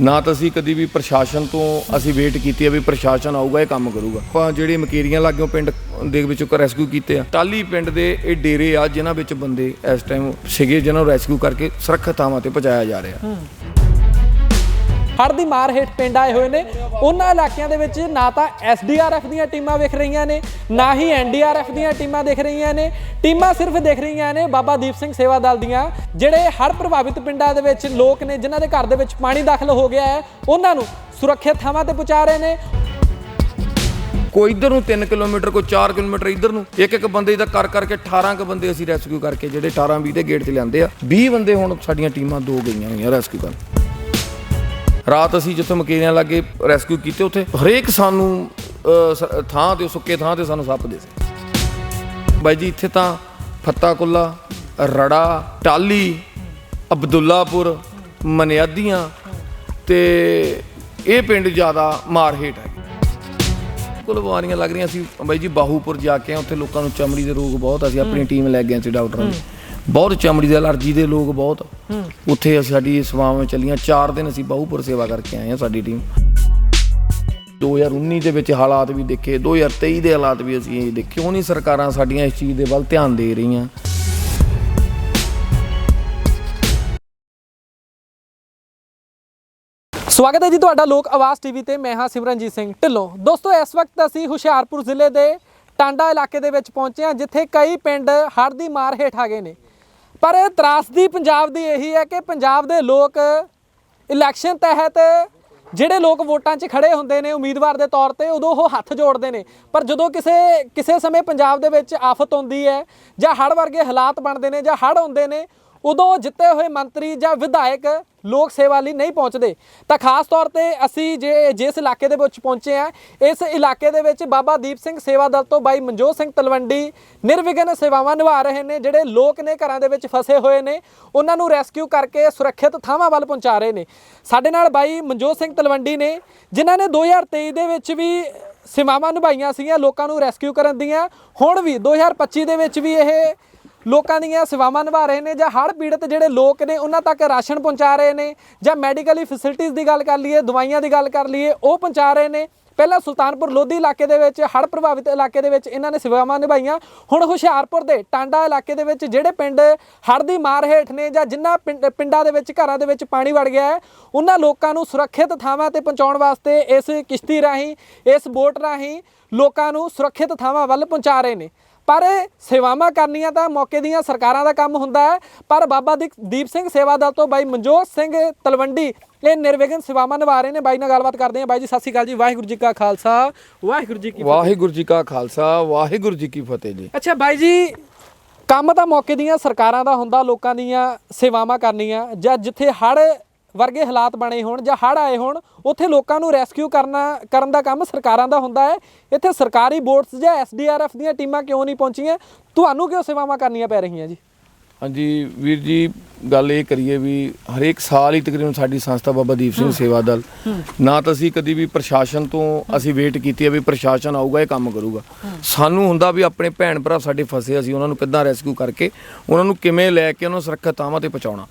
ਨਾ ਤਾਂ ਅਸੀਂ ਕਦੀ ਵੀ ਪ੍ਰਸ਼ਾਸਨ ਤੋਂ ਅਸੀਂ ਵੇਟ ਕੀਤੀ ਆ ਵੀ ਪ੍ਰਸ਼ਾਸਨ ਆਊਗਾ, ਇਹ ਕੰਮ ਕਰੂਗਾ। ਆਪਾਂ ਜਿਹੜੇ ਮਕੇਰੀਆਂ ਲੱਗਿਓ ਪਿੰਡ ਦੇ ਵਿੱਚੋਂ ਰੈਸਕਿਊ ਕੀਤੇ ਆ ਟਾਲੀ ਪਿੰਡ ਦੇ ਇਹ ਡੇਰੇ ਆ, ਜਿਨ੍ਹਾਂ ਵਿੱਚ ਬੰਦੇ ਇਸ ਟਾਈਮ ਸੀਗੇ, ਜਿਨ੍ਹਾਂ ਨੂੰ ਰੈਸਕਿਊ ਕਰਕੇ ਸੁਰੱਖਿਅਤ ਥਾਵਾਂ ਤੇ ਪਹੁੰਚਾਇਆ ਜਾ ਰਿਹਾ। ਹੜ੍ਹ ਦੀ ਮਾਰ ਹੇਠ ਪਿੰਡ ਆਏ ਹੋਏ ਨੇ। ਉਹਨਾਂ ਇਲਾਕਿਆਂ ਦੇ ਵਿੱਚ ਨਾ ਤਾਂ ਐਸਡੀਆਰਐਫ ਦੀਆਂ ਟੀਮਾਂ ਵੇਖ ਰਹੀਆਂ ਨੇ, ਨਾ ਹੀ ਐਨਡੀਆਰਐਫ ਦੀਆਂ ਟੀਮਾਂ ਦਿਖ ਰਹੀਆਂ ਨੇ। ਟੀਮਾਂ ਸਿਰਫ ਦਿਖ ਰਹੀਆਂ ਨੇ ਬਾਬਾ ਦੀਪ ਸਿੰਘ ਸੇਵਾ ਦਲ ਦੀਆਂ, ਜਿਹੜੇ ਹੜ੍ਹ ਪ੍ਰਭਾਵਿਤ ਪਿੰਡਾਂ ਦੇ ਵਿੱਚ ਲੋਕ ਨੇ, ਜਿਨ੍ਹਾਂ ਦੇ ਘਰ ਦੇ ਵਿੱਚ ਪਾਣੀ ਦਾਖਲ ਹੋ ਗਿਆ ਹੈ, ਉਹਨਾਂ ਨੂੰ ਸੁਰੱਖਿਅਤ ਥਾਵਾਂ ਤੇ ਪਹੁੰਚਾ ਰਹੇ ਨੇ। ਕੋਈ ਇੱਧਰ ਨੂੰ 3 ਕਿਲੋਮੀਟਰ, ਕੋਈ 4 ਕਿਲੋਮੀਟਰ ਇੱਧਰ ਨੂੰ, ਇੱਕ ਇੱਕ ਬੰਦੇ ਦਾ ਕਰ ਕਰਕੇ 18 ਕ ਬੰਦੇ ਅਸੀਂ ਰੈਸਕਿਊ ਕਰਕੇ, ਜਿਹੜੇ 18 20 ਦੇ ਗੇਟ 'ਚ ਲਿਆਂਦੇ ਆ 20 ਬੰਦੇ ਹੁਣ ਸਾਡੀਆਂ ਟੀਮਾਂ ਦੋ ਗਈਆਂ ਹੋਈਆਂ ਰੈਸਕਿਊ ਕਰਨ। ਰਾਤ ਅਸੀਂ ਜਿੱਥੇ ਮਕੇਰੀਆਂ ਲੱਗੇ ਰੈਸਕਿਊ ਕੀਤੇ ਉੱਥੇ ਹਰੇਕ ਸਾਨੂੰ ਸ- ਥਾਂ ਤੇ ਸੁੱਕੇ ਥਾਂ ਤੇ ਸਾਨੂੰ ਸੱਪ ਦੇ ਸੀ ਬਾਈ ਜੀ ਇੱਥੇ ਤਾਂ ਫੱਤਾ ਕੁੱਲਾ ਰੜਾ ਟਾਲੀ ਅਬਦੁੱਲਾਪੁਰ ਮਨਿਆਦੀਆਂ ਤੇ ਇਹ ਪਿੰਡ ਜ਼ਿਆਦਾ ਮਾਰ ਹੇਠ ਹੈ। ਕੋਲ ਬਿਮਾਰੀਆਂ ਲੱਗ ਰਹੀਆਂ ਸੀ। ਬਾਈ ਜੀ ਬਾਹੂਪੁਰ ਜਾ ਕੇ ਉੱਥੇ ਲੋਕਾਂ ਨੂੰ ਚਮੜੀ ਦੇ ਰੋਗ ਬਹੁਤ ਅਸੀਂ ਆਪਣੀ ਟੀਮ ਲੈ ਗਏ ਸੀ ਡਾਕਟਰਾਂ ਦੀ। ਬਹੁਤ ਚਮੜੀ ਦੇ ਅਲਰਜੀ ਦੇ ਲੋਕ ਬਹੁਤ। ਉੱਥੇ ਅਸੀਂ- ਸਾਡੀ ਸੇਵਾਵਾਂ ਚੱਲੀਆਂ 4 ਦਿਨ ਅਸੀਂ ਬਾਹੂਪੁਰ ਸੇਵਾ ਕਰਕੇ ਆਏ ਹਾਂ ਸਾਡੀ ਟੀਮ। 2019 ਦੇ ਵਿੱਚ ਹਾਲਾਤ ਵੀ ਦੇਖੇ 2023 ਦੇ ਹਾਲਾਤ ਵੀ ਅਸੀਂ ਇਹ ਦੇਖੇ। ਨਹੀਂ ਸਰਕਾਰਾਂ ਸਾਡੀਆਂ ਇਸ ਚੀਜ਼ ਦੇ ਵੱਲ ਧਿਆਨ ਦੇ ਰਹੀਆਂ। ਸਵਾਗਤ ਹੈ ਜੀ ਤੁਹਾਡਾ ਲੋਕ ਆਵਾਜ਼ ਟੀਵੀ ਤੇ। ਮੈਂ ਹਾਂ ਸਿਮਰਨਜੀਤ ਸਿੰਘ ਢਿੱਲੋਂ। ਦੋਸਤੋ ਇਸ ਵਕਤ ਅਸੀਂ ਹੁਸ਼ਿਆਰਪੁਰ ਜ਼ਿਲ੍ਹੇ ਦੇ ਟਾਂਡਾ ਇਲਾਕੇ ਦੇ ਵਿੱਚ ਪਹੁੰਚੇ ਹਾਂ ਜਿੱਥੇ ਕਈ ਪਿੰਡ ਹੜ੍ਹ ਦੀ ਮਾਰ ਹੇਠ ਆ ਗਏ ਨੇ। ਪਰ ਤਰਾਸਦੀ ਪੰਜਾਬ ਦੀ ਇਹੀ ਹੈ ਕਿ ਪੰਜਾਬ ਦੇ ਲੋਕ ਇਲੈਕਸ਼ਨ ਤਹਿਤ ਜਿਹੜੇ ਲੋਕ ਵੋਟਾਂ 'ਚ ਖੜੇ ਹੁੰਦੇ ਨੇ ਉਮੀਦਵਾਰ ਦੇ ਤੌਰ ਤੇ ਉਦੋਂ ਉਹ ਹੱਥ ਜੋੜਦੇ ਨੇ। ਪਰ ਜਦੋਂ ਕਿਸੇ ਕਿਸੇ ਸਮੇਂ ਪੰਜਾਬ ਦੇ ਵਿੱਚ ਆਫਤ ਆਉਂਦੀ ਹੈ ਜਾਂ ਹੜ੍ਹ ਵਰਗੇ ਹਾਲਾਤ ਬਣਦੇ ਨੇ ਜਾਂ ਹੜ੍ਹ ਆਉਂਦੇ ਨੇ ਉਦੋਂ ਜਿੱਤੇ ਹੋਏ ਮੰਤਰੀ ਜਾਂ ਵਿਧਾਇਕ ਲੋਕ ਸੇਵਾ ਲਈ ਨਹੀਂ ਪਹੁੰਚਦੇ। ਤਾਂ ਖਾਸ ਤੌਰ ਤੇ ਅਸੀਂ ਜੇ ਜਿਸ ਇਲਾਕੇ ਦੇ ਵਿੱਚ ਪਹੁੰਚੇ ਆ ਇਸ ਇਲਾਕੇ ਦੇ ਵਿੱਚ ਬਾਬਾ ਦੀਪ ਸਿੰਘ ਸੇਵਾ ਦਲ ਤੋਂ ਬਾਈ ਮਨਜੋਤ ਸਿੰਘ ਤਲਵੰਡੀ ਨਿਰਵਿਘਨ ਸੇਵਾਵਾਂ ਨਿਭਾ ਰਹੇ ਨੇ, ਜਿਹੜੇ ਲੋਕ ਨੇ ਘਰਾਂ ਦੇ ਵਿੱਚ ਫਸੇ ਹੋਏ ਨੇ, ਉਹਨਾਂ ਨੂੰ ਰੈਸਕਿਊ ਕਰਕੇ ਸੁਰੱਖਿਅਤ ਥਾਵਾਂ ਵੱਲ ਪਹੁੰਚਾ ਰਹੇ ਨੇ। ਸਾਡੇ ਨਾਲ ਬਾਈ ਮਨਜੋਤ ਸਿੰਘ ਤਲਵੰਡੀ ਨੇ, ਜਿਨ੍ਹਾਂ ਨੇ 2023 ਦੇ ਵਿੱਚ ਵੀ ਸੇਵਾਵਾਂ ਨਿਭਾਈਆਂ ਸੀਗੀਆਂ, ਲੋਕਾਂ ਨੂੰ ਰੈਸਕਿਊ ਕਰਨ ਦੀਆਂ। ਹੁਣ ਵੀ 2025 ਦੇ ਵਿੱਚ ਵੀ ਇਹ ਲੋਕਾਂ ਦੀਆਂ ਸੇਵਾਵਾਂ ਨਿਭਾ ਰਹੇ ਨੇ ਜਾਂ ਹੜ੍ਹ ਪੀੜਤ ਜਿਹੜੇ ਲੋਕ ਨੇ, ਉਹਨਾਂ ਤੱਕ ਰਾਸ਼ਨ ਪਹੁੰਚਾ ਰਹੇ ਨੇ ਜਾਂ ਮੈਡੀਕਲੀ ਫੈਸਿਲਿਟੀਆਂ ਦੀ ਗੱਲ ਕਰ ਲਈਏ, ਦਵਾਈਆਂ ਦੀ ਗੱਲ ਕਰ ਲਈਏ, ਉਹ ਪਹੁੰਚਾ ਰਹੇ ਨੇ। ਪਹਿਲਾਂ ਸੁਲਤਾਨਪੁਰ ਲੋਧੀ ਇਲਾਕੇ ਦੇ ਵਿੱਚ, ਹੜ੍ਹ ਪ੍ਰਭਾਵਿਤ ਇਲਾਕੇ ਦੇ ਵਿੱਚ ਇਹਨਾਂ ਨੇ ਸੇਵਾਵਾਂ ਨਿਭਾਈਆਂ। ਹੁਣ ਹੁਸ਼ਿਆਰਪੁਰ ਦੇ ਟਾਂਡਾ ਇਲਾਕੇ ਦੇ ਵਿੱਚ ਜਿਹੜੇ ਪਿੰਡ ਹੜ੍ਹ ਦੀ ਮਾਰ ਹੇਠ ਨੇ ਜਾਂ ਜਿਨ੍ਹਾਂ ਪਿੰਡ- ਪਿੰਡਾਂ ਦੇ ਵਿੱਚ, ਘਰਾਂ ਦੇ ਵਿੱਚ ਪਾਣੀ ਵੜ ਗਿਆ ਹੈ, ਉਹਨਾਂ ਲੋਕਾਂ ਨੂੰ ਸੁਰੱਖਿਅਤ ਥਾਵਾਂ ਤੇ ਪਹੁੰਚਾਉਣ ਵਾਸਤੇ ਇਸ ਕਿਸ਼ਤੀ ਰਾਹੀਂ, ਇਸ ਬੋਟ ਰਾਹੀਂ ਲੋਕਾਂ ਨੂੰ ਸੁਰੱਖਿਅਤ ਥਾਵਾਂ ਵੱਲ ਪਹੁੰਚਾ ਰਹੇ ਨੇ। ਪਰ ਸੇਵਾਵਾਂ ਕਰਨੀਆਂ ਤਾਂ ਮੌਕੇ ਦੀਆਂ ਸਰਕਾਰਾਂ ਦਾ ਕੰਮ ਹੁੰਦਾ ਹੈ। ਪਰ ਬਾਬਾ ਦੀਪ ਸਿੰਘ ਸੇਵਾ ਦਲ ਤੋਂ ਬਾਈ ਮਨਜੋਤ ਸਿੰਘ ਤਲਵੰਡੀ ਇਹ ਨਿਰਵਿਘਨ ਸੇਵਾਵਾਂ ਨਿਭਾ ਰਹੇ ਨੇ। ਬਾਈ ਨਾਲ ਗੱਲਬਾਤ ਕਰਦੇ ਹਾਂ। ਬਾਈ ਜੀ ਸਤਿ ਸ਼੍ਰੀ ਅਕਾਲ ਜੀ। ਵਾਹਿਗੁਰੂ ਜੀ ਕਾ ਖਾਲਸਾ। ਵਾਹਿਗੁਰੂ ਜੀ ਕੀ ਫਤਿਹ। ਵਾਹਿਗੁਰੂ ਜੀ ਕਾ ਖਾਲਸਾ ਵਾਹਿਗੁਰੂ ਜੀ ਕੀ ਫਤਿਹ ਜੀ। ਅੱਛਾ ਬਾਈ ਜੀ ਕੰਮ ਤਾਂ ਮੌਕੇ ਦੀਆਂ ਸਰਕਾਰਾਂ ਦਾ ਹੁੰਦਾ ਲੋਕਾਂ ਦੀਆਂ ਸੇਵਾਵਾਂ ਕਰਨੀਆਂ। ਜਾਂ ਜਿੱਥੇ ਹੜ ਵਰਗੇ ਹਾਲਾਤ ਬਣੇ ਹੋਣ ਜਾਂ ਹੜ ਆਏ ਹੋਣ, ਉੱਥੇ ਲੋਕਾਂ ਨੂੰ ਰੈਸਕਿਊ ਕਰਨਾ, ਕਰਨ ਦਾ ਕੰਮ ਸਰਕਾਰਾਂ ਦਾ ਹੁੰਦਾ ਹੈ। ਇੱਥੇ ਸਰਕਾਰੀ ਬੋਟਸ ਜਾਂ ਐਸਡੀਆਰਐਫ ਦੀਆਂ ਟੀਮਾਂ ਕਿਉਂ ਨਹੀਂ ਪਹੁੰਚੀਆਂ? ਤੁਹਾਨੂੰ ਕਿਉਂ ਸੇਵਾਵਾਂ ਕਰਨੀਆਂ ਪੈ ਰਹੀਆਂ ਜੀ? ਹਾਂਜੀ ਵੀਰ ਜੀ ਗੱਲ ਇਹ ਕਰੀਏ ਵੀ ਹਰੇਕ ਸਾਲ ਹੀ ਤਕਰੀਬਨ ਸਾਡੀ ਸੰਸਥਾ ਬਾਬਾ ਦੀਪ ਸਿੰਘ ਸੇਵਾ ਦਲ ਨਾ ਤਾਂ ਅਸੀਂ ਕਦੀ ਵੀ ਪ੍ਰਸ਼ਾਸਨ ਤੋਂ ਅਸੀਂ ਵੇਟ ਕੀਤੀ ਹੈ ਵੀ ਪ੍ਰਸ਼ਾਸਨ ਆਊਗਾ ਇਹ ਕੰਮ ਕਰੂਗਾ। ਸਾਨੂੰ ਹੁੰਦਾ ਵੀ ਆਪਣੇ ਭੈਣ ਭਰਾ ਸਾਡੇ ਫਸੇ ਅਸੀਂ ਉਹਨਾਂ ਨੂੰ ਕਿੱਦਾਂ ਰੈਸਕਿਊ ਕਰਕੇ ਉਹਨਾਂ ਨੂੰ ਕਿਵੇਂ ਲੈ ਕੇ ਉਹਨਾਂ ਨੂੰ ਸੁਰੱਖਿਅਤ ਥਾਵਾਂ ਤੇ ਪਹੁੰਚਾਉਣਾ।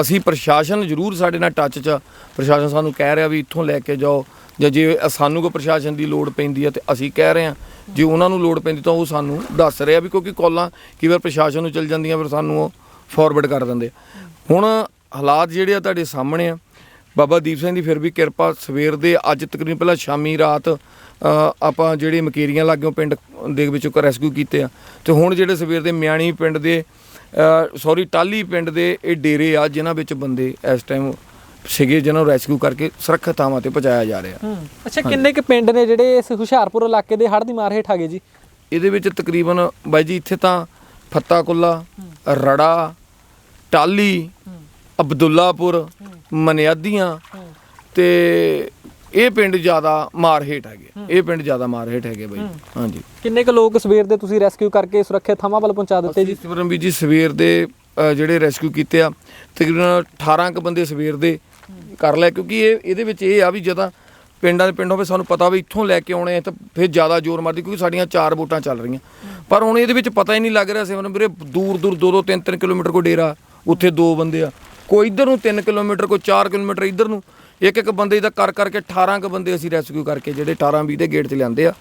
ਅਸੀਂ ਪ੍ਰਸ਼ਾਸਨ ਜ਼ਰੂਰ ਸਾਡੇ ਨਾਲ ਟੱਚ 'ਚ। ਪ੍ਰਸ਼ਾਸਨ ਸਾਨੂੰ ਕਹਿ ਰਿਹਾ ਵੀ ਇੱਥੋਂ ਲੈ ਕੇ ਜਾਓ। ਜਾਂ ਜੇ ਸਾਨੂੰ ਕੋਈ ਪ੍ਰਸ਼ਾਸਨ ਦੀ ਲੋੜ ਪੈਂਦੀ ਹੈ ਤੇ ਅਸੀਂ ਕਹਿ ਰਹੇ ਹਾਂ, ਜੇ ਉਹਨਾਂ ਨੂੰ ਲੋੜ ਪੈਂਦੀ ਤਾਂ ਉਹ ਸਾਨੂੰ ਦੱਸ ਰਿਹਾ ਵੀ ਕਿਉਂਕਿ ਕਾਲਾਂ ਕਈ ਵਾਰ ਪ੍ਰਸ਼ਾਸਨ ਨੂੰ ਚਲ ਜਾਂਦੀਆਂ ਫਿਰ ਸਾਨੂੰ ਉਹ ਫਾਰਵਰਡ ਕਰ ਦਿੰਦੇ ਆ। ਹੁਣ ਹਾਲਾਤ ਜਿਹੜੇ ਆ ਤੁਹਾਡੇ ਸਾਹਮਣੇ ਆ, ਬਾਬਾ ਦੀਪ ਸਿੰਘ ਦੀ ਫਿਰ ਵੀ ਕਿਰਪਾ ਸਵੇਰ ਦੇ ਅੱਜ ਤਕਰੀਬਨ ਪਹਿਲਾਂ ਸ਼ਾਮੀ ਰਾਤ ਆਪਾਂ ਜਿਹੜੇ ਮਕੇਰੀਆਂ ਲੱਗਿਓ ਪਿੰਡ ਦੇ ਵਿੱਚੋਂ ਰੈਸਕਿਊ ਕੀਤੇ ਆ ਤੇ ਹੁਣ ਜਿਹੜੇ ਸਵੇਰ ਦੇ ਮਿਆਣੀ ਪਿੰਡ ਦੇ ਸੌਰੀ ਟਾਲੀ ਪਿੰਡ ਦੇ ਇਹ ਡੇਰੇ ਆ, ਜਿਨ੍ਹਾਂ ਵਿੱਚ ਬੰਦੇ ਇਸ ਟਾਈਮ ਸੀਗੇ ਜਿਨ੍ਹਾਂ ਨੂੰ ਰੈਸਕਿਊ ਕਰਕੇ ਸੁਰੱਖਿਅਤ ਥਾਵਾਂ ਤੇ ਪਹੁੰਚਾਇਆ ਜਾ ਰਿਹਾ। ਅੱਛਾ ਕਿੰਨੇ ਕੁ ਪਿੰਡ ਨੇ ਜਿਹੜੇ ਇਸ ਹੁਸ਼ਿਆਰਪੁਰ ਇਲਾਕੇ ਦੇ ਹੜ੍ਹ ਦੀ ਮਾਰ ਹੇਠ ਆ ਗਏ ਜੀ? ਇਹਦੇ ਵਿੱਚ ਤਕਰੀਬਨ ਬਾਈ ਜੀ ਇੱਥੇ ਤਾਂ ਫੱਤਾ ਕੁੱਲਾ ਰੜਾ ਟਾਲੀ ਅਬਦੁੱਲਾਪੁਰ ਮਨਿਆਦੀਆਂ ਤੇ ਇਹ ਪਿੰਡ ਜ਼ਿਆਦਾ ਮਾਰ ਹੇਠ ਹੈਗੇ। ਇਹ ਪਿੰਡ ਜ਼ਿਆਦਾ ਮਾਰ ਹੇਠ ਹੈਗੇ ਬਾਈ। ਹਾਂਜੀ। ਕਿੰਨੇ ਕੁ ਲੋਕ ਸਵੇਰ ਦੇ ਤੁਸੀਂ ਰੈਸਕਿਊ ਕਰਕੇ ਸੁਰੱਖਿਅਤ ਥਾਵਾਂ ਵੱਲ ਪਹੁੰਚਾ ਦਿੱਤੇ ਜੀ? ਵੀ ਜੀ ਸਵੇਰ ਦੇ ਜਿਹੜੇ ਰੈਸਕਿਊ ਕੀਤੇ ਆ ਤਕਰੀਬਨ 18 ਕ ਬੰਦੇ ਸਵੇਰ ਦੇ ਕਰ ਲਿਆ, ਕਿਉਂਕਿ ਇਹ, ਇਹਦੇ ਵਿੱਚ ਇਹ ਆ ਵੀ ਜਦੋਂ ਪਿੰਡਾਂ ਦੇ ਪਿੰਡ ਹੋਵੇ ਸਾਨੂੰ ਪਤਾ ਵੀ ਇੱਥੋਂ ਲੈ ਕੇ ਆਉਣੇ ਆ, ਤਾਂ ਫਿਰ ਜ਼ਿਆਦਾ ਜ਼ੋਰ ਮਾਰਦੀ, ਕਿਉਂਕਿ ਸਾਡੀਆਂ ਚਾਰ ਵੋਟਾਂ ਚੱਲ ਰਹੀਆਂ। ਪਰ ਹੁਣ ਇਹਦੇ ਵਿੱਚ ਪਤਾ ਹੀ ਨਹੀਂ ਲੱਗ ਰਿਹਾ ਸਿਮਰਨ ਵੀਰੇ, ਦੂਰ ਦੂਰ 2-2 3-3 ਕਿਲੋਮੀਟਰ ਕੋ ਡੇਰਾ, ਉੱਥੇ ਦੋ ਬੰਦੇ ਆ। ਕੋਈ ਇੱਧਰ ਨੂੰ 3 ਕਿਲੋਮੀਟਰ, ਕੋਈ 4 ਕਿਲੋਮੀਟਰ ਇੱਧਰ ਨੂੰ ਇੱਕ ਇੱਕ ਬੰਦੇ ਦਾ ਕਰ ਕਰਕੇ 18 ਕ ਬੰਦੇ ਅਸੀਂ ਰੈਸਕਿਊ ਕਰਕੇ ਜਿਹੜੇ 18 20 ਦੇ ਗੇਟ 'ਚ ਲਿਆਂਦੇ ਆ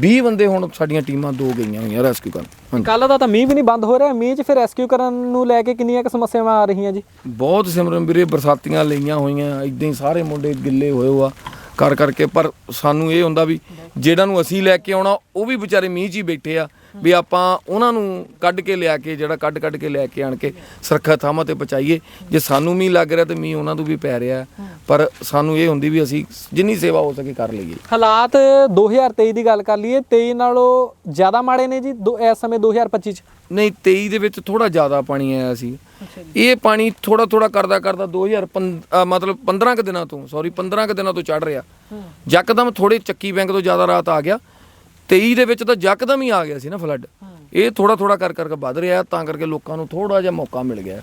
20 ਬੰਦੇ ਹੁਣ ਸਾਡੀਆਂ ਟੀਮਾਂ ਦੋ ਗਈਆਂ ਹੋਈਆਂ ਰੈਸਕਿਊ ਕਰਨ। ਕੱਲ ਦਾ ਤਾਂ ਮੀਂਹ ਵੀ ਨਹੀਂ ਬੰਦ ਹੋ ਰਿਹਾ ਮੀਂਹ 'ਚ ਫਿਰ ਰੈਸਕਿਊ ਕਰਨ ਨੂੰ ਲੈ ਕੇ ਕਿੰਨੀਆਂ ਕੁ ਸਮੱਸਿਆਵਾਂ ਆ ਰਹੀਆਂ ਜੀ? ਬਹੁਤ ਸਿਮਰਨ ਵੀਰੇ ਬਰਸਾਤੀਆਂ ਲਈਆਂ ਹੋਈਆਂ ਇਦਾਂ ਹੀ ਸਾਰੇ ਮੁੰਡੇ ਗਿੱਲੇ ਹੋਏ ਹੋ ਆ ਕਰ ਕਰਕੇ। ਪਰ ਸਾਨੂੰ ਇਹ ਹੁੰਦਾ ਵੀ ਜਿਹੜਾ ਨੂੰ ਅਸੀਂ ਲੈ ਕੇ ਆਉਣਾ ਉਹ ਵੀ ਵਿਚਾਰੇ ਮੀਂਹ 'ਚ ਹੀ ਬੈਠੇ ਆ। ਵੀ ਆਪਾਂ ਉਹਨਾਂ ਨੂੰ ਕੱਢ ਕੇ ਲਿਆ ਕੇ ਜਿਹੜਾ ਕੱਢ ਕੱਢ ਕੇ ਲੈ ਕੇ ਆਣ ਕੇ ਸੁਰੱਖਿਅਤ ਥਾਵਾਂ ਤੇ ਪਹੁੰਚਾਈਏ। ਜੇ ਸਾਨੂੰ ਮੀਂਹ ਲੱਗ ਰਿਹਾ ਤੇ ਮੀਂਹ ਉਹਨਾਂ ਨੂੰ ਵੀ ਪੈ ਰਿਹਾ। ਪਰ ਸਾਨੂੰ ਇਹ ਹੁੰਦੀ ਵੀ ਅਸੀਂ ਜਿੰਨੀ ਸੇਵਾ ਹੋ ਸਕੇ ਕਰ ਲਈਏ। ਹਾਲਾਤ 2023 ਦੀ ਗੱਲ ਕਰ ਲਈਏ 23 ਨਾਲੋਂ ਜ਼ਿਆਦਾ ਮਾੜੇ ਨੇ ਜੀ ਇਸ ਸਮੇਂ 2025 'ਚ? ਨਹੀਂ 23 ਦੇ ਵਿੱਚ ਥੋੜਾ ਜ਼ਿਆਦਾ ਪਾਣੀ ਆਇਆ ਸੀ। ਇਹ ਪਾਣੀ ਥੋੜਾ ਥੋੜਾ ਕਰਦਾ ਕਰਦਾ 2005 ਅ, ਮਤਲਬ 15 ਕੁ ਦਿਨਾਂ ਤੋਂ ਸੌਰੀ 15 ਕੁ ਦਿਨਾਂ ਤੋਂ ਚੜ ਰਿਹਾ। ਯਕਦਮ ਥੋੜੇ ਚੱਕੀ ਬੈਂਕ ਤੋਂ ਜ਼ਿਆਦਾ ਰਾਤ ਆ ਗਿਆ। 23 ਦੇ ਵਿੱਚ ਤਾਂ ਯਕਦਮ ਹੀ ਆ ਗਿਆ ਸੀ ਨਾ ਫਲੱਡ ਇਹ ਥੋੜਾ ਥੋੜਾ ਕਰ ਕਰਕੇ ਵੱਧ ਰਿਹਾ ਤਾਂ ਕਰਕੇ ਲੋਕਾਂ ਨੂੰ ਥੋੜਾ ਜਿਹਾ ਮੌਕਾ ਮਿਲ ਗਿਆ।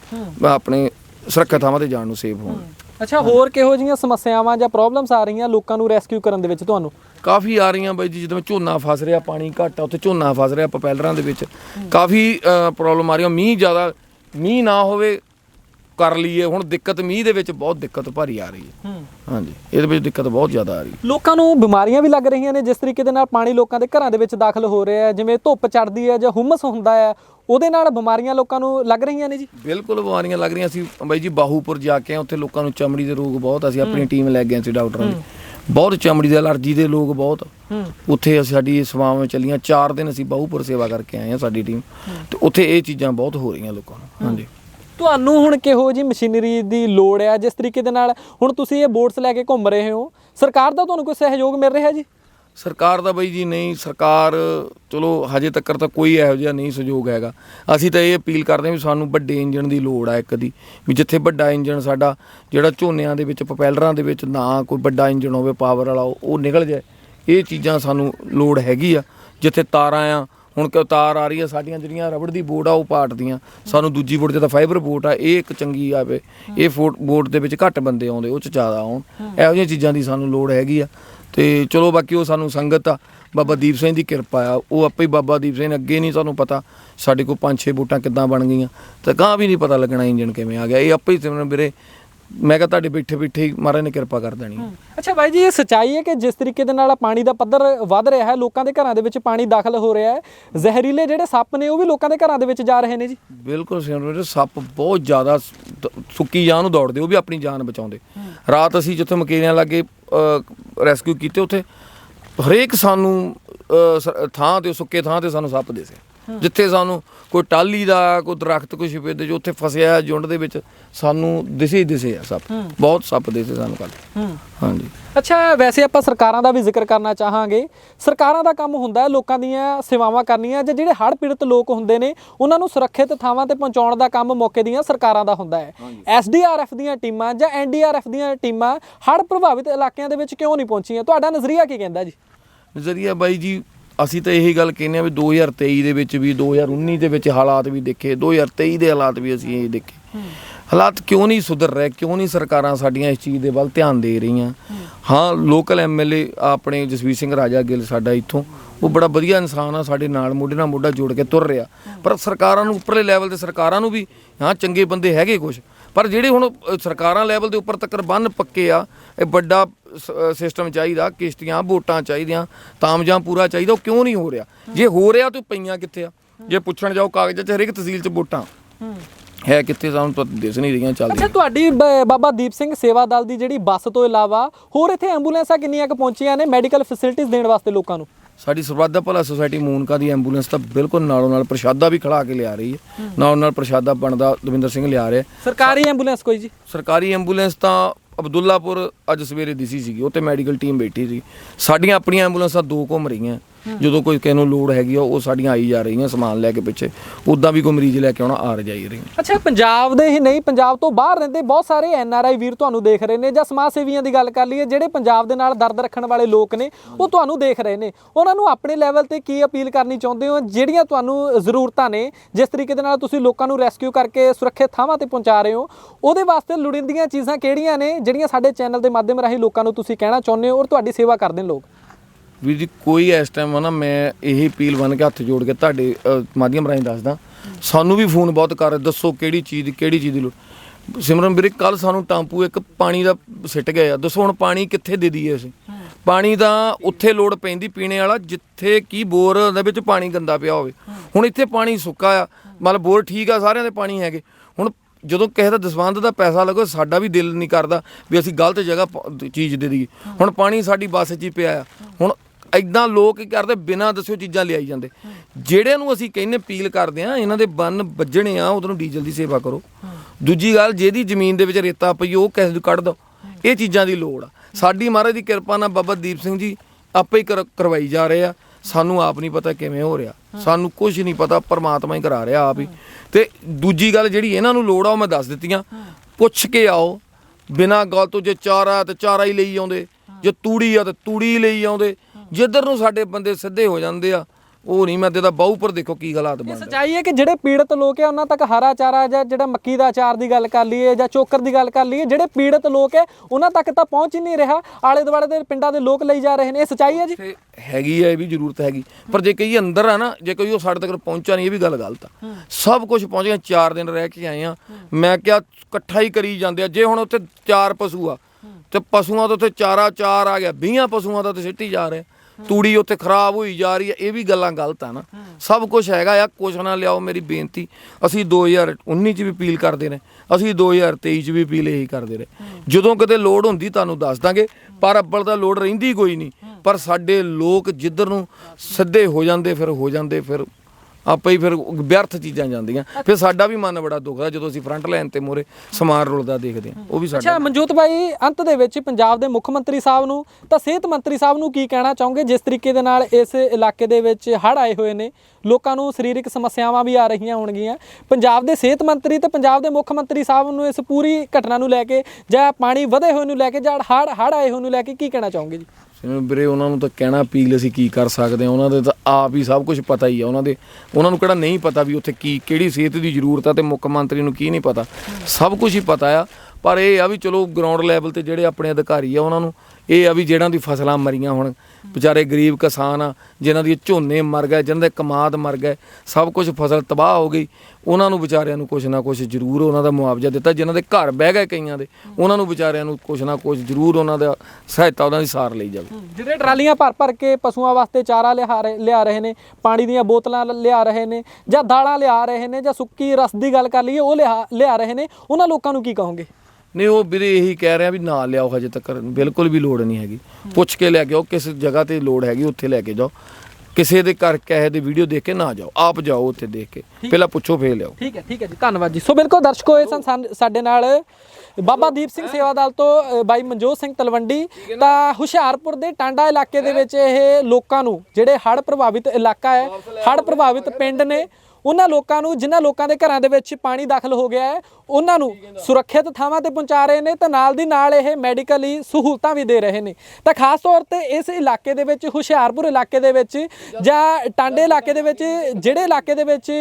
ਆਪਣੇ ਸੁਰੱਖਿਅਤ ਥਾਵਾਂ ਤੇ ਜਾਣ ਨੂੰ ਸੇਫ ਹੋਣ। ਅੱਛਾ ਹੋਰ ਕਿਹੋ ਜਿਹੀਆਂ ਸਮੱਸਿਆਵਾਂ ਜਾਂ ਪ੍ਰੋਬਲਮਸ ਆ ਰਹੀਆਂ ਲੋਕਾਂ ਨੂੰ ਰੈਸਕਿਊ ਕਰਨ ਦੇ ਵਿੱਚ ਤੁਹਾਨੂੰ? ਕਾਫੀ ਆ ਰਹੀਆਂ ਬਾਈ ਜੀ ਜਦੋਂ ਝੋਨਾ ਫਸ ਰਿਹਾ ਪਾਣੀ ਘੱਟ ਆ ਉੱਥੇ ਝੋਨਾ ਫਸ ਰਿਹਾ ਪਪੈਲਰਾਂ ਦੇ ਵਿੱਚ। ਕਾਫੀ ਪ੍ਰੋਬਲਮ ਆ ਰਹੀਆਂ। ਮੀਂਹ ਜ਼ਿਆਦਾ ਮੀਂਹ ਨਾ ਹੋਵੇ ਕਰ ਲਈਏ ਹੁਣ ਦਿੱਕਤ ਮੀਂਹ ਦੇ ਵਿੱਚ ਬਹੁਤ ਦਿੱਕਤ ਭਾਰੀ ਆ ਰਹੀ ਹੈ। ਹਾਂਜੀ ਇਹਦੇ ਵਿੱਚ ਦਿੱਕਤ ਬਹੁਤ ਜ਼ਿਆਦਾ ਆ ਰਹੀ ਹੈ। ਲੋਕਾਂ ਨੂੰ ਬਿਮਾਰੀਆਂ ਵੀ ਲੱਗ ਰਹੀਆਂ ਨੇ ਜਿਸ ਤਰੀਕੇ ਦੇ ਨਾਲ ਪਾਣੀ ਲੋਕਾਂ ਦੇ ਘਰਾਂ ਦੇ ਵਿੱਚ ਦਾਖਲ ਹੋ ਰਿਹਾ ਹੈ ਜਿਵੇਂ ਧੁੱਪ ਚੜਦੀ ਹੈ ਜਾਂ ਹੁਮਸ ਹੁੰਦਾ ਹੈ ਉਹਦੇ ਨਾਲ ਬਿਮਾਰੀਆਂ ਲੋਕਾਂ ਨੂੰ ਲੱਗ ਰਹੀਆਂ ਨੇ ਜੀ। ਬਿਲਕੁਲ ਬਿਮਾਰੀਆਂ ਲੱਗ ਰਹੀਆਂ ਸੀ। ਬਾਈ ਜੀ ਬਾਹੂਪੁਰ ਜਾ ਕੇ ਉੱਥੇ ਲੋਕਾਂ ਨੂੰ ਚਮੜੀ ਦੇ ਰੋਗ ਬਹੁਤ ਅਸੀਂ ਆਪਣੀ ਟੀਮ ਲੈ ਗਏ ਸੀ ਡਾਕਟਰਾਂ ਦੀ। ਬਹੁਤ ਚਮੜੀ ਦੇ ਅਲਰਜੀ ਦੇ ਲੋਕ ਬਹੁਤ। ਉੱਥੇ ਸਾਡੀ ਸੇਵਾਵਾਂ ਚੱਲੀਆਂ। 4 ਦਿਨ ਅਸੀਂ ਬਾਹੂਪੁਰ ਸੇਵਾ ਕਰਕੇ ਆਏ ਹਾਂ ਸਾਡੀ ਟੀਮ। ਤੇ ਉੱਥੇ ਇਹ ਚੀਜ਼ਾਂ ਬਹੁਤ ਹੋ ਰਹੀਆਂ ਲੋਕਾਂ ਨੂੰ। ਹਾਂਜੀ। ਤੁਹਾਨੂੰ ਹੁਣ ਕਿਹੋ ਜੀ ਮਸ਼ੀਨਰੀ ਦੀ ਲੋੜ ਹੈ ਜਿਸ ਤਰੀਕੇ ਦੇ ਨਾਲ ਹੁਣ ਤੁਸੀਂ ਇਹ ਬੋਰਡਸ ਲੈ ਕੇ ਘੁੰਮ ਰਹੇ ਹੋ? ਸਰਕਾਰ ਦਾ ਤੁਹਾਨੂੰ ਕੋਈ ਸਹਿਯੋਗ ਮਿਲ ਰਿਹਾ ਜੀ? ਸਰਕਾਰ ਦਾ ਬਈ ਜੀ ਨਹੀਂ, ਸਰਕਾਰ, ਚਲੋ ਹਜੇ ਤੱਕ ਤਾਂ ਕੋਈ ਇਹੋ ਜਿਹਾ ਨਹੀਂ ਸਹਿਯੋਗ ਹੈਗਾ। ਅਸੀਂ ਤਾਂ ਇਹ ਅਪੀਲ ਕਰਦੇ ਹਾਂ ਵੀ ਸਾਨੂੰ ਵੱਡੇ ਇੰਜਣ ਦੀ ਲੋੜ ਆ ਇੱਕ ਦੀ, ਵੀ ਜਿੱਥੇ ਵੱਡਾ ਇੰਜਣ ਸਾਡਾ, ਜਿਹੜਾ ਝੋਨਿਆਂ ਦੇ ਵਿੱਚ, ਪ੍ਰੋਪੈਲਰਾਂ ਦੇ ਵਿੱਚ ਨਾ ਕੋਈ ਵੱਡਾ ਇੰਜਣ ਹੋਵੇ, ਪਾਵਰ ਵਾਲਾ ਉਹ ਉਹ ਨਿਕਲ ਜਾਏ। ਇਹ ਚੀਜ਼ਾਂ ਸਾਨੂੰ ਲੋੜ ਹੈਗੀ ਆ, ਜਿੱਥੇ ਤਾਰਾਂ ਆ ਹੁਣ ਕਿ ਤਾਰ ਆ ਰਹੀ ਆ ਸਾਡੀਆਂ ਜਿਹੜੀਆਂ ਰਬੜ ਦੀ ਬੋਟ ਆ ਉਹ ਪਾਟਦੀਆਂ ਸਾਨੂੰ ਦੂਜੀ ਬੋਟ ਜਿਹਦਾ ਫਾਈਬਰ ਬੋਟ ਆ ਇਹ ਇੱਕ ਚੰਗੀ ਆਵੇ। ਇਹ ਬੋਟ ਦੇ ਵਿੱਚ ਘੱਟ ਬੰਦੇ ਆਉਂਦੇ ਉਹ ਚ ਜ਼ਿਆਦਾ ਆਉਣ। ਇਹੋ ਜਿਹੀਆਂ ਚੀਜ਼ਾਂ ਦੀ ਸਾਨੂੰ ਲੋੜ ਹੈਗੀ ਆ। ਤੇ ਚਲੋ ਬਾਕੀ ਉਹ ਸਾਨੂੰ ਸੰਗਤ ਆ ਬਾਬਾ ਦੀਪ ਸਿੰਘ ਦੀ ਕਿਰਪਾ ਆ। ਉਹ ਆਪੇ ਹੀ ਬਾਬਾ ਦੀਪ ਸਿੰਘ ਅੱਗੇ ਨਹੀਂ ਸਾਨੂੰ ਪਤਾ ਸਾਡੇ ਕੋਲ ਪੰਜ ਛੇ ਬੋਟਾਂ ਕਿੱਦਾਂ ਬਣ ਗਈਆਂ। ਤੇ ਗਾਂ ਵੀ ਨਹੀਂ ਪਤਾ ਲੱਗਣਾ ਇੰਜਨ ਕਿਵੇਂ ਆ ਗਿਆ। ਇਹ ਆਪੇ ਹੀ ਸਿਮਰਨ ਵੀਰੇ ਮੈਂ ਕਿਹਾ ਤੁਹਾਡੇ ਬੈਠੇ ਬੈਠੇ ਹੀ ਮਹਾਰਾਜ ਨੇ ਕਿਰਪਾ ਕਰ ਦੇਣੀ ਆ। ਅੱਛਾ ਬਾਈ ਜੀ ਇਹ ਸਚਾਈ ਹੈ ਕਿ ਜਿਸ ਤਰੀਕੇ ਦੇ ਨਾਲ ਪਾਣੀ ਦਾ ਪੱਧਰ ਵੱਧ ਰਿਹਾ ਹੈ ਲੋਕਾਂ ਦੇ ਘਰਾਂ ਦੇ ਵਿੱਚ ਪਾਣੀ ਦਾਖਲ ਹੋ ਰਿਹਾ ਹੈ ਜ਼ਹਿਰੀਲੇ ਜਿਹੜੇ ਸੱਪ ਨੇ ਉਹ ਵੀ ਲੋਕਾਂ ਦੇ ਘਰਾਂ ਦੇ ਵਿੱਚ ਜਾ ਰਹੇ ਨੇ ਜੀ। ਬਿਲਕੁਲ ਵੀਰੇ ਸੱਪ ਬਹੁਤ ਜ਼ਿਆਦਾ ਦ- ਸੁੱਕੀ ਜਾਨ ਨੂੰ ਦੌੜਦੇ ਉਹ ਵੀ ਆਪਣੀ ਜਾਨ ਬਚਾਉਂਦੇ। ਰਾਤ ਅਸੀਂ ਜਿੱਥੇ ਮਕੇਰੀਆਂ ਲਾਗੇ ਰੈਸਕਿਊ ਕੀਤੇ ਉੱਥੇ ਹਰੇਕ ਸਾਨੂੰ ਥਾਂ ਤੇ ਸੁੱਕੇ ਥਾਂ ਤੇ ਸਾਨੂੰ ਸੱਪ ਦਿਸੇ ਜਿੱਥੇ ਸਾਨੂੰ ਕੋਈ ਟਾਲੀ ਦਾ ਕੋਈ ਦਰਖਤ ਕੋਈ ਛਿਪੇ ਦੇ ਜੋ ਉੱਥੇ ਫਸਿਆ ਝੁੰਡ ਦੇ ਵਿੱਚ ਸਾਨੂੰ ਦਿਸੇ ਹੀ ਦਿਸੇ ਆ ਸੱਪ। ਬਹੁਤ ਸੱਪ ਦਿਸੇ ਸਾਨੂੰ ਕੱਲ ਹਾਂਜੀ। ਅੱਛਾ ਵੈਸੇ ਆਪਾਂ ਸਰਕਾਰਾਂ ਦਾ ਵੀ ਜ਼ਿਕਰ ਕਰਨਾ ਚਾਹਾਂਗੇ। ਸਰਕਾਰਾਂ ਦਾ ਕੰਮ ਹੁੰਦਾ ਹੈ ਲੋਕਾਂ ਦੀਆਂ ਸੇਵਾਵਾਂ ਕਰਨੀਆਂ ਜਾਂ ਜਿਹੜੇ ਹੜ੍ਹ ਪੀੜਤ ਲੋਕ ਹੁੰਦੇ ਨੇ ਉਹਨਾਂ ਨੂੰ ਸੁਰੱਖਿਅਤ ਥਾਵਾਂ ਤੇ ਪਹੁੰਚਾਉਣ ਦਾ ਕੰਮ ਮੌਕੇ ਦੀਆਂ ਸਰਕਾਰਾਂ ਦਾ ਹੁੰਦਾ ਹੈ। ਐਸਡੀਆਰਐਫ ਦੀਆਂ ਟੀਮਾਂ ਜਾਂ ਐਨਡੀਆਰਐਫ ਦੀਆਂ ਟੀਮਾਂ ਹੜ੍ਹ ਪ੍ਰਭਾਵਿਤ ਇਲਾਕਿਆਂ ਦੇ ਵਿੱਚ ਕਿਉਂ ਨਹੀਂ ਪਹੁੰਚੀਆਂ? ਤੁਹਾਡਾ ਨਜ਼ਰੀਆ ਕੀ ਕਹਿੰਦਾ ਜੀ? ਨਜ਼ਰੀਆ ਬਾਈ ਜੀ, ਅਸੀਂ ਤਾਂ ਇਹੀ ਗੱਲ ਕਹਿੰਦੇ ਆ ਵੀ 2023 ਦੇ ਵਿੱਚ ਵੀ 2019 ਦੇ ਵਿੱਚ ਹਾਲਾਤ ਵੀ ਦੇਖੇ 2023 ਦੇ ਹਾਲਾਤ ਵੀ ਅਸੀਂ ਇਹ ਦੇਖੇ। ਹਾਲਾਤ ਕਿਉਂ ਨਹੀਂ ਸੁਧਰ ਰਹੇ, ਕਿਉਂ ਨਹੀਂ ਸਰਕਾਰਾਂ ਸਾਡੀਆਂ ਇਸ ਚੀਜ਼ ਦੇ ਵੱਲ ਧਿਆਨ ਦੇ ਰਹੀਆਂ? ਹਾਂ ਲੋਕਲ ਐਮਐਲਏ ਆਪਣੇ ਜਸਵੀਰ ਸਿੰਘ ਰਾਜਾ ਗਿੱਲ ਸਾਡਾ ਇੱਥੋਂ, ਉਹ ਬੜਾ ਵਧੀਆ ਇਨਸਾਨ ਆ, ਸਾਡੇ ਨਾਲ ਮੋਢੇ ਨਾਲ ਮੋਢਾ ਜੋੜ ਕੇ ਤੁਰ ਰਿਹਾ। ਪਰ ਸਰਕਾਰਾਂ ਨੂੰ, ਉੱਪਰਲੇ ਲੈਵਲ ਤੇ ਸਰਕਾਰਾਂ ਨੂੰ ਵੀ, ਹਾਂ, ਚੰਗੇ ਬੰਦੇ ਹੈਗੇ ਕੁਝ ਪਰ ਜਿਹੜੇ ਹੁਣ ਸਰਕਾਰਾਂ ਲੈਵਲ ਦੇ ਉੱਪਰ ਤੱਕ ਬੰਨ ਪੱਕੇ ਆ, ਇਹ ਵੱਡਾ ਸਿਸਟਮ ਚਾਹੀਦਾ ਕਿਸ਼ਤੀਆਂ ਵੋਟਾਂ ਚਾਹੀਦੀਆਂ ਤਾਮਜਾਮ ਪੂਰਾ ਚਾਹੀਦਾ ਉਹ ਕਿਉਂ ਨਹੀਂ ਹੋ ਰਿਹਾ? ਜੇ ਹੋ ਰਿਹਾ ਤਾਂ ਪਈਆਂ ਕਿੱਥੇ ਆ? ਜੇ ਪੁੱਛਣ ਜਾਓ ਕਾਗਜ਼ਾਂ 'ਚ ਹਰੇਕ ਤਹਿਸੀਲ 'ਚ ਵੋਟਾਂ। ਹੈ। ਕਿੱਥੇ ਸਾਨੂੰ ਤਾਂ ਦਿਸ ਨਹੀਂ ਰਹੀਆਂ ਚੱਲਦੀਆਂ ਅੱਛਾ ਤੁਹਾਡੀ ਬਾਬਾ ਦੀਪ ਸਿੰਘ ਸੇਵਾ ਦਲ ਦੀ ਜਿਹੜੀ ਬੱਸ ਤੋਂ ਇਲਾਵਾ ਹੋਰ ਇੱਥੇ ਐਂਬੂਲੈਂਸਾਂ ਕਿੰਨੀਆਂ ਕੁ ਪਹੁੰਚੀਆਂ ਨੇ ਮੈਡੀਕਲ ਫੈਸਿਲਿਟੀਆਂ ਦੇਣ ਵਾਸਤੇ ਲੋਕਾਂ ਨੂੰ? ਸਾਡੀ ਸਰਬੱਤ ਦਾ ਭਲਾ ਸੁਸਾਇਟੀ ਮੂਨਕਾ ਦੀ ਐਂਬੂਲੈਂਸ ਤਾਂ ਬਿਲਕੁਲ ਨਾਲੋਂ ਨਾਲ ਪ੍ਰਸ਼ਾਦਾ ਵੀ ਖੜਾ ਕੇ ਲਿਆ ਰਹੀ ਹੈ। ਨਾਲੋਂ ਨਾਲ ਪ੍ਰਸ਼ਾਦਾ ਬਣਦਾ ਦਵਿੰਦਰ ਸਿੰਘ ਲਿਆ ਰਿਹਾ। ਸਰਕਾਰੀ ਐਂਬੂਲੈਂਸ ਕੋਈ ਜੀ? ਸਰਕਾਰੀ ਐਂਬੂਲੈਂਸ ਤਾਂ ਅਬਦੁੱਲਾਪੁਰ ਅੱਜ ਸਵੇਰੇ ਦਿਸੀ ਸੀਗੀ, ਉੱਥੇ ਮੈਡੀਕਲ ਟੀਮ ਬੈਠੀ ਸੀ। ਸਾਡੀਆਂ ਆਪਣੀਆਂ ਐਂਬੂਲੈਂਸਾਂ ਦੋ ਘੁੰਮ ਰਹੀਆਂ। ਜਦੋਂ ਕੋਈ ਕਿਸੇ ਨੂੰ ਲੋੜ ਹੈਗੀ ਆ, ਉਹ ਸਾਡੀਆਂ ਆਈ ਜਾ ਰਹੀਆਂ ਸਮਾਨ ਲੈ ਕੇ ਪਿੱਛੇ। ਉਦਾਂ ਵੀ ਕੋਈ ਮਰੀਜ਼ ਲੈ ਕੇ ਆਉਣਾ, ਆ ਰਜਾਈ ਰਹੀ ਅੱਛਾ, ਪੰਜਾਬ ਦੇ ਹੀ ਨਹੀਂ, ਪੰਜਾਬ ਤੋਂ ਬਾਹਰ ਰਹਿੰਦੇ ਬਹੁਤ ਸਾਰੇ ਐਨ ਆਰ ਆਈ ਵੀਰ ਤੁਹਾਨੂੰ ਦੇਖ ਰਹੇ ਨੇ ਜਾਂ ਸਮਾਜ ਸੇਵੀਆਂ ਦੀ ਗੱਲ ਕਰ ਲਈਏ, ਜਿਹੜੇ ਪੰਜਾਬ ਦੇ ਨਾਲ ਦਰਦ ਰੱਖਣ ਵਾਲੇ ਲੋਕ ਨੇ, ਉਹ ਤੁਹਾਨੂੰ ਦੇਖ ਰਹੇ ਨੇ। ਉਹਨਾਂ ਨੂੰ ਆਪਣੇ ਲੈਵਲ ਤੇ ਕੀ ਅਪੀਲ ਕਰਨੀ ਚਾਹੁੰਦੇ ਹੋ? ਜਿਹੜੀਆਂ ਤੁਹਾਨੂੰ ਜ਼ਰੂਰਤਾਂ ਨੇ, ਜਿਸ ਤਰੀਕੇ ਦੇ ਨਾਲ ਤੁਸੀਂ ਲੋਕਾਂ ਨੂੰ ਰੈਸਕਿਊ ਕਰਕੇ ਸੁਰੱਖਿਅਤ ਥਾਵਾਂ ਤੇ ਪਹੁੰਚਾ ਰਹੇ ਹੋ, ਉਹਦੇ ਵਾਸਤੇ ਲੋੜੀਂਦੀਆਂ ਚੀਜ਼ਾਂ ਕਿਹੜੀਆਂ ਨੇ, ਜਿਹੜੀਆਂ ਸਾਡੇ ਚੈਨਲ ਦੇ ਮਾਧਿਅਮ ਰਾਹੀਂ ਲੋਕਾਂ ਨੂੰ ਤੁਸੀਂ ਕਹਿਣਾ ਚਾਹੁੰਦੇ ਹੋ ਔਰ ਤੁਹਾਡੀ ਸੇਵਾ ਕਰਦੇ ਨੇ ਲੋਕ? ਵੀਰ ਜੀ ਕੋਈ ਇਸ ਟਾਈਮ ਨਾ ਮੈਂ ਇਹ ਅਪੀਲ ਬਣ ਕੇ ਹੱਥ ਜੋੜ ਕੇ ਤੁਹਾਡੇ ਮਾਧਿਅਮ ਰਾਹੀਂ ਦੱਸਦਾ। ਸਾਨੂੰ ਵੀ ਫੋਨ ਬਹੁਤ ਕਰ, ਦੱਸੋ ਕਿਹੜੀ ਚੀਜ਼ ਦੀ ਕਿਹੜੀ ਚੀਜ਼ ਦੀ ਲੋੜ। ਸਿਮਰਨ ਵੀਰੇ ਕੱਲ ਸਾਨੂੰ ਟਾਂਪੂ ਇੱਕ ਪਾਣੀ ਦਾ ਸਿੱਟ ਗਿਆ ਆ। ਦੱਸੋ ਹੁਣ ਪਾਣੀ ਕਿੱਥੇ ਦੇ ਦਈਏ ਅਸੀਂ? ਪਾਣੀ ਦਾ ਉੱਥੇ ਲੋੜ ਪੈਂਦੀ ਪੀਣੇ ਵਾਲਾ, ਜਿੱਥੇ ਕੀ ਬੋਰ ਦੇ ਵਿੱਚ ਪਾਣੀ ਗੰਦਾ ਪਿਆ ਹੋਵੇ। ਹੁਣ ਇੱਥੇ ਪਾਣੀ ਸੁੱਕਾ ਆ, ਮਤਲਬ ਬੋਰ ਠੀਕ ਆ, ਸਾਰਿਆਂ ਦੇ ਪਾਣੀ ਹੈਗੇ। ਹੁਣ ਜਦੋਂ ਕਿਸੇ ਦਾ ਦਸਵੰਧ ਦਾ ਪੈਸਾ ਲੱਗੋ, ਸਾਡਾ ਵੀ ਦਿਲ ਨਹੀਂ ਕਰਦਾ ਵੀ ਅਸੀਂ ਗਲਤ ਜਗ੍ਹਾ ਚੀਜ਼ ਦੇ ਦਈਏ। ਹੁਣ ਪਾਣੀ ਸਾਡੀ ਬੱਸ 'ਚ ਹੀ ਪਿਆ ਆ। ਹੁਣ ਐਦਾਂ ਲੋਕ ਕੀ ਕਰਦੇ, ਬਿਨਾਂ ਦੱਸਿਓ ਚੀਜ਼ਾਂ ਲਿਆਈ ਜਾਂਦੇ। ਜਿਹੜੇ ਨੂੰ ਅਸੀਂ ਕਹਿੰਨੇ ਅਪੀਲ ਕਰਦੇ ਆ ਇਹਨਾਂ ਦੇ ਬੰਨ ਵੱਜਣੇ ਆ ਉਹਦੋਂ ਡੀਜ਼ਲ ਦੀ ਸੇਵਾ ਕਰੋ। ਦੂਜੀ ਗੱਲ, ਜਿਹਦੀ ਜ਼ਮੀਨ ਦੇ ਵਿੱਚ ਰੇਤਾ ਪਈ, ਉਹ ਕਿਸੇ ਨੂੰ ਕੱਢ ਦੋ ਇਹ ਚੀਜ਼ਾਂ ਦੀ ਲੋੜ ਆ। ਸਾਡੀ ਮਹਾਰਾਜ ਦੀ ਕਿਰਪਾ ਨਾਲ ਬਾਬਾ ਦੀਪ ਸਿੰਘ ਜੀ ਆਪੇ ਹੀ ਕਰ- ਕਰਵਾਈ ਜਾ ਰਹੇ ਆ। ਸਾਨੂੰ ਆਪ ਨਹੀਂ ਪਤਾ ਕਿਵੇਂ ਹੋ ਰਿਹਾ। ਸਾਨੂੰ ਕੁਝ ਨਹੀਂ ਪਤਾ, ਪਰਮਾਤਮਾ ਹੀ ਕਰਾ ਰਿਹਾ ਆਪ ਹੀ। ਤੇ ਦੂਜੀ ਗੱਲ ਜਿਹੜੀ ਇਹਨਾਂ ਨੂੰ ਲੋੜ ਆ, ਉਹ ਮੈਂ ਦੱਸ ਦਿੱਤੀਆਂ। ਪੁੱਛ ਕੇ ਆਓ। ਬਿਨਾਂ ਗੱਲ ਤੋਂ ਜੇ ਚਾਰਾ ਤੇ ਚਾਰਾ ਹੀ ਲਈ ਆਉਂਦੇ। ਜੇ ਤੂੜੀ ਆ ਤੇ ਤੂੜੀ ਲਈ ਆਉਂਦੇ। ਜਿੱਧਰ ਨੂੰ ਸਾਡੇ ਬੰਦੇ ਸਿੱਧੇ ਹੋ ਜਾਂਦੇ ਆ ਉਹ ਨਹੀਂ ਮੈਂ ਦੇਦਾ ਬਾਹੂ ਪਰ ਦੇਖੋ ਕੀ ਹਾਲਾਤ ਇਹ ਬਣਦੇ। ਸੱਚਾਈ ਹੈ ਕਿ ਜਿਹੜੇ ਪੀੜਤ ਲੋਕ ਹੈ ਉਹਨਾਂ ਤੱਕ ਹਰਾ ਚਾਰਾ ਜਾਂ ਜਿਹੜਾ ਮੱਕੀ ਦਾ ਅਚਾਰ ਦੀ ਗੱਲ ਕਰ ਲਈਏ ਜਾਂ ਚੋਕਰ ਦੀ ਗੱਲ ਕਰ ਲਈਏ ਜਿਹੜੇ ਪੀੜਤ ਲੋਕ ਹੈ ਉਹਨਾਂ ਤੱਕ ਤਾਂ ਪਹੁੰਚ ਹੀ ਨਹੀਂ ਰਿਹਾ। ਆਲੇ ਦੁਆਲੇ ਦੇ ਪਿੰਡਾਂ ਦੇ ਲੋਕ ਲਈ ਜਾ ਰਹੇ ਨੇ ਇਹ ਸੱਚਾਈ ਹੈ ਜੀ? ਤੇ ਹੈਗੀ ਆ ਇਹ ਵੀ ਜ਼ਰੂਰਤ ਹੈਗੀ। ਪਰ ਜੇ ਕਈ ਅੰਦਰ ਆ ਨਾ ਜੇ ਕੋਈ ਉਹ ਸਾਡੇ ਤੱਕ ਪਹੁੰਚਾ ਨਹੀਂ ਇਹ ਵੀ ਗੱਲ ਗਲਤ ਆ। ਸਭ ਕੁਝ ਪਹੁੰਚ ਗਿਆ 4 ਦਿਨ ਰਹਿ ਕੇ ਆਏ ਆ। ਮੈਂ ਕਿਹਾ ਇਕੱਠਾ ਹੀ ਕਰੀ ਜਾਂਦੇ ਆ। ਜੇ ਹੁਣ ਉੱਥੇ ਚਾਰ ਪਸ਼ੂ ਆ ਤੇ ਪਸ਼ੂਆਂ ਤੋਂ ਉੱਥੇ ਚਾਰਾ ਚਾਰ ਆ ਗਿਆ 20 ਪਸ਼ੂਆਂ ਦਾ ਤੇ ਸਿੱਟੀ ਜਾ ਰਿਹਾ ਤੂੜੀ ਉੱਥੇ ਖਰਾਬ ਹੋਈ ਜਾ ਰਹੀ ਹੈ, ਇਹ ਵੀ ਗੱਲਾਂ ਗਲਤ ਆ ਨਾ। ਸਭ ਕੁਝ ਹੈਗਾ ਆ, ਕੁਛ ਨਾ ਲਿਆਓ ਮੇਰੀ ਬੇਨਤੀ। ਅਸੀਂ 2019 ਚ ਵੀ ਅਪੀਲ ਕਰਦੇ ਨੇ, ਅਸੀਂ 2023 ਚ ਵੀ ਅਪੀਲ ਇਹੀ ਕਰਦੇ ਰਹੇ ਜਦੋਂ ਕਿਤੇ ਲੋੜ ਹੁੰਦੀ ਤੁਹਾਨੂੰ ਦੱਸ ਦਾਂਗੇ, ਪਰ ਅੱਬਲ ਦਾ ਲੋੜ ਰਹਿੰਦੀ ਕੋਈ ਨਹੀਂ। ਪਰ ਸਾਡੇ ਲੋਕ ਜਿੱਧਰ ਨੂੰ ਸਿੱਧੇ ਹੋ ਜਾਂਦੇ, ਫਿਰ ਹੋ ਜਾਂਦੇ, ਫਿਰ ਆਪੇ ਹੀ ਫਿਰ ਵਿਅਰਥ ਚੀਜ਼ਾਂ ਜਾਂਦੀਆਂ। ਫਿਰ ਸਾਡਾ ਵੀ ਮਨ ਬੜਾ ਦੁਖਦਾ ਜਦੋਂ ਅਸੀਂ ਫਰੰਟ ਲਾਈਨ ਤੇ ਮੋਰੇ ਸਮਾਨ ਰੁਲਦਾ ਦੇਖਦੇ ਹਾਂ। ਉਹ ਵੀ ਸਾਡਾ ਅੱਛਾ ਮਨਜੋਤ ਭਾਈ ਅੰਤ ਦੇ ਵਿੱਚ ਪੰਜਾਬ ਦੇ ਮੁੱਖ ਮੰਤਰੀ ਸਾਹਿਬ ਨੂੰ ਤਾਂ ਸਿਹਤ ਮੰਤਰੀ ਸਾਹਿਬ ਨੂੰ ਕੀ ਕਹਿਣਾ ਚਾਹੋਗੇ? ਜਿਸ ਤਰੀਕੇ ਦੇ ਨਾਲ ਇਸ ਇਲਾਕੇ ਦੇ ਵਿੱਚ ਹੜ੍ਹ ਆਏ ਹੋਏ ਨੇ ਲੋਕਾਂ ਨੂੰ ਸਰੀਰਕ ਸਮੱਸਿਆਵਾਂ ਵੀ ਆ ਰਹੀਆਂ ਹੋਣਗੀਆਂ। ਪੰਜਾਬ ਦੇ ਸਿਹਤ ਮੰਤਰੀ ਤੇ ਪੰਜਾਬ ਦੇ ਮੁੱਖ ਮੰਤਰੀ ਸਾਹਿਬ ਨੂੰ ਇਸ ਪੂਰੀ ਘਟਨਾ ਨੂੰ ਲੈ ਕੇ ਜਾਂ ਪਾਣੀ ਵਧੇ ਹੋਏ ਨੂੰ ਲੈ ਕੇ ਜਾਂ ਹੜ੍ਹ ਹੜ੍ਹ ਆਏ ਹੋਏ ਨੂੰ ਲੈ ਕੇ ਕੀ ਕਹਿਣਾ ਚਾਹੋਗੇ ਜੀ? ਜਿਵੇਂ ਵੀਰੇ ਉਹਨਾਂ ਨੂੰ ਤਾਂ ਕਹਿਣਾ ਅਪੀਲ ਅਸੀਂ ਕੀ ਕਰ ਸਕਦੇ ਹਾਂ, ਉਹਨਾਂ ਦੇ ਤਾਂ ਆਪ ਹੀ ਸਭ ਕੁਝ ਪਤਾ ਹੀ ਆ, ਉਹਨਾਂ ਦੇ, ਉਹਨਾਂ ਨੂੰ ਕਿਹੜਾ ਨਹੀਂ ਪਤਾ ਵੀ ਉੱਥੇ ਕੀ, ਕਿਹੜੀ ਸਿਹਤ ਦੀ ਜ਼ਰੂਰਤ ਆ ਤੇ ਮੁੱਖ ਮੰਤਰੀ ਨੂੰ ਕੀ ਨਹੀਂ ਪਤਾ। ਸਭ ਕੁਝ ਹੀ ਪਤਾ ਆ, ਪਰ ਇਹ ਆ ਵੀ ਚਲੋ ਗਰਾਊਂਡ ਲੈਵਲ ਤੇ ਜਿਹੜੇ ਆਪਣੇ ਅਧਿਕਾਰੀ ਆ ਉਹਨਾਂ ਨੂੰ ਇਹ ਆ ਵੀ ਜਿਹੜਾਂ ਦੀ ਫਸਲਾਂ ਮਰੀਆਂ ਹੁਣ, ਵਿਚਾਰੇ ਗਰੀਬ ਕਿਸਾਨ ਆ, ਜਿਨ੍ਹਾਂ ਦੀ ਝੋਨੇ ਮਰ ਗਏ, ਜਿਨ੍ਹਾਂ ਦੇ ਕਮਾਦ ਮਰ ਗਏ, ਸਭ ਕੁਝ ਫਸਲ ਤਬਾਹ ਹੋ ਗਈ, ਉਹਨਾਂ ਨੂੰ ਵਿਚਾਰਿਆਂ ਨੂੰ ਕੁਝ ਨਾ ਕੁਝ ਜ਼ਰੂਰ ਉਹਨਾਂ ਦਾ ਮੁਆਵਜ਼ਾ ਦਿੱਤਾ, ਜਿਨ੍ਹਾਂ ਦੇ ਘਰ ਬਹਿ ਗਏ ਕਈਆਂ ਦੇ, ਉਹਨਾਂ ਨੂੰ ਵਿਚਾਰਿਆਂ ਨੂੰ ਕੁਝ ਨਾ ਕੁਝ ਜ਼ਰੂਰ ਉਹਨਾਂ ਦਾ ਸਹਾਇਤਾ ਉਹਨਾਂ ਦੀ ਸਾਰ ਲਈ ਜਾਵੇ। ਜਿਹੜੇ ਟਰਾਲੀਆਂ ਭਰ ਭਰ ਕੇ ਪਸ਼ੂਆਂ ਵਾਸਤੇ ਚਾਰਾ ਲਿਆ ਰਹੇ ਲਿਆ ਰਹੇ ਨੇ, ਪਾਣੀ ਦੀਆਂ ਬੋਤਲਾਂ ਲਿਆ ਰਹੇ ਨੇ, ਜਾਂ ਦਾਲਾਂ ਲਿਆ ਰਹੇ ਨੇ, ਜਾਂ ਸੁੱਕੀ ਰਸ ਦੀ ਗੱਲ ਕਰ ਲਈਏ, ਉਹ ਲਿਆ ਲਿਆ ਰਹੇ ਨੇ, ਉਹਨਾਂ ਲੋਕਾਂ ਨੂੰ ਕੀ ਕਹੋਗੇ? ਨਹੀਂ ਉਹ ਵੀਰੇ ਇਹੀ ਕਹਿ ਰਿਹਾ ਵੀ ਨਾ ਲਿਆਓ ਹਜੇ ਤੱਕ ਬਿਲਕੁਲ ਵੀ ਲੋੜ ਨਹੀਂ ਹੈਗੀ। ਪੁੱਛ ਕੇ ਲੈ ਕੇ ਆਓ ਕਿਸ ਜਗ੍ਹਾ ਤੇ ਲੋੜ ਹੈਗੀ ਉੱਥੇ ਲੈ ਕੇ ਜਾਓ। ਕਿਸੇ ਦੇ ਘਰ ਕਿਸੇ ਦੇ ਵੀਡੀਓ ਦੇਖ ਕੇ ਨਾ ਜਾਓ ਆਪ ਜਾਓ ਉੱਥੇ ਦੇਖ ਕੇ। ਪਹਿਲਾਂ ਪੁੱਛੋ ਫੇਰ ਲਿਆਓ। ਠੀਕ ਹੈ ਠੀਕ ਹੈ ਜੀ ਧੰਨਵਾਦ ਜੀ। ਸੋ ਬਿਲਕੁਲ ਦਰਸ਼ਕੋ ਇਹ ਸਨ ਸਾਨ- ਸਾਡੇ ਨਾਲ ਬਾਬਾ ਦੀਪ ਸਿੰਘ ਸੇਵਾ ਦਲ ਤੋਂ ਅ, ਬਾਈ ਮਨਜੋਤ ਸਿੰਘ ਤਲਵੰਡੀ। ਤਾਂ ਹੁਸ਼ਿਆਰਪੁਰ ਦੇ ਟਾਂਡਾ ਇਲਾਕੇ ਦੇ ਵਿੱਚ ਇਹ ਲੋਕਾਂ ਨੂੰ ਜਿਹੜੇ ਹੜ੍ਹ ਪ੍ਰਭਾਵਿਤ ਇਲਾਕਾ ਹੈ ਹੜ੍ਹ ਪ੍ਰਭਾਵਿਤ ਪਿੰਡ ਨੇ ਉਹਨਾਂ ਲੋਕਾਂ ਨੂੰ, ਜਿਨ੍ਹਾਂ ਲੋਕਾਂ ਦੇ ਘਰਾਂ ਦੇ ਵਿੱਚ ਪਾਣੀ ਦਾਖਲ ਹੋ ਗਿਆ ਹੈ, ਉਹਨਾਂ ਨੂੰ ਸੁਰੱਖਿਅਤ ਥਾਵਾਂ ਤੇ ਪਹੁੰਚਾ ਰਹੇ ਨੇ ਤੇ ਨਾਲ ਦੀ ਨਾਲ ਇਹ ਮੈਡੀਕਲੀ ਸਹੂਲਤਾਂ ਵੀ ਦੇ ਰਹੇ ਨੇ। ਤਾਂ ਖਾਸ ਤੌਰ ਤੇ ਇਸ ਇਲਾਕੇ ਦੇ ਵਿੱਚ, ਹੁਸ਼ਿਆਰਪੁਰ ਇਲਾਕੇ ਦੇ ਵਿੱਚ ਜਾਂ ਟਾਂਡੇ ਇਲਾਕੇ ਦੇ ਵਿੱਚ, ਜਿਹੜੇ ਇਲਾਕੇ ਦੇ ਵਿੱਚ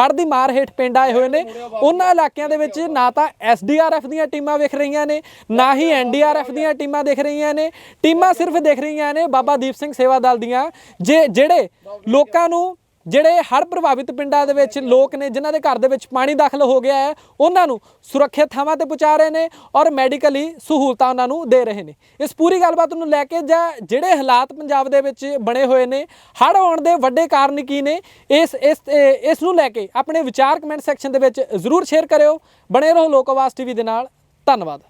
ਹੜ੍ਹ ਦੀ ਮਾਰ ਹੇਠ ਪਿੰਡ ਆਏ ਹੋਏ ਨੇ, ਉਹਨਾਂ ਇਲਾਕਿਆਂ ਦੇ ਵਿੱਚ ਨਾ ਤਾਂ ਐਸਡੀਆਰਐਫ ਦੀਆਂ ਟੀਮਾਂ ਵੇਖ ਰਹੀਆਂ ਨੇ, ਨਾ ਹੀ ਐਨਡੀਆਰਐਫ ਦੀਆਂ ਟੀਮਾਂ ਦੇਖ ਰਹੀਆਂ ਨੇ। ਟੀਮਾਂ ਸਿਰਫ ਦੇਖ ਰਹੀਆਂ ਨੇ ਬਾਬਾ ਦੀਪ ਸਿੰਘ ਸੇਵਾ ਦਲ ਦੀਆਂ, ਜੇ ਜਿਹੜੇ ਲੋਕਾਂ ਨੂੰ ਜਿਹੜੇ ਹੜ੍ਹ ਪ੍ਰਭਾਵਿਤ ਪਿੰਡਾਂ ਦੇ ਵਿੱਚ ਲੋਕ ਨੇ, ਜਿਨ੍ਹਾਂ ਦੇ ਘਰ ਦੇ ਵਿੱਚ ਪਾਣੀ ਦਾਖਲ ਹੋ ਗਿਆ ਹੈ, ਉਹਨਾਂ ਨੂੰ ਸੁਰੱਖਿਅਤ ਥਾਵਾਂ ਤੇ ਪਹੁੰਚਾ ਰਹੇ ਨੇ ਔਰ ਮੈਡੀਕਲੀ ਸਹੂਲਤਾਂ ਉਹਨਾਂ ਨੂੰ ਦੇ ਰਹੇ ਨੇ। ਇਸ ਪੂਰੀ ਗੱਲਬਾਤ ਨੂੰ ਲੈ ਕੇ ਜਾਂ ਜਿਹੜੇ ਹਾਲਾਤ ਪੰਜਾਬ ਦੇ ਵਿੱਚ ਬਣੇ ਹੋਏ ਨੇ, ਹੜ੍ਹ ਆਉਣ ਦੇ ਵੱਡੇ ਕਾਰਨ ਕੀ ਨੇ, ਇਸ ਇਸ ਇਸ ਨੂੰ ਲੈ ਕੇ ਆਪਣੇ ਵਿਚਾਰ ਕਮੈਂਟ ਸੈਕਸ਼ਨ ਦੇ ਵਿੱਚ ਜ਼ਰੂਰ ਸ਼ੇਅਰ ਕਰਿਓ। ਬਣੇ ਰਹੋ ਲੋਕ ਆਵਾਜ਼ ਟੀਵੀ ਦੇ ਨਾਲ। ਧੰਨਵਾਦ।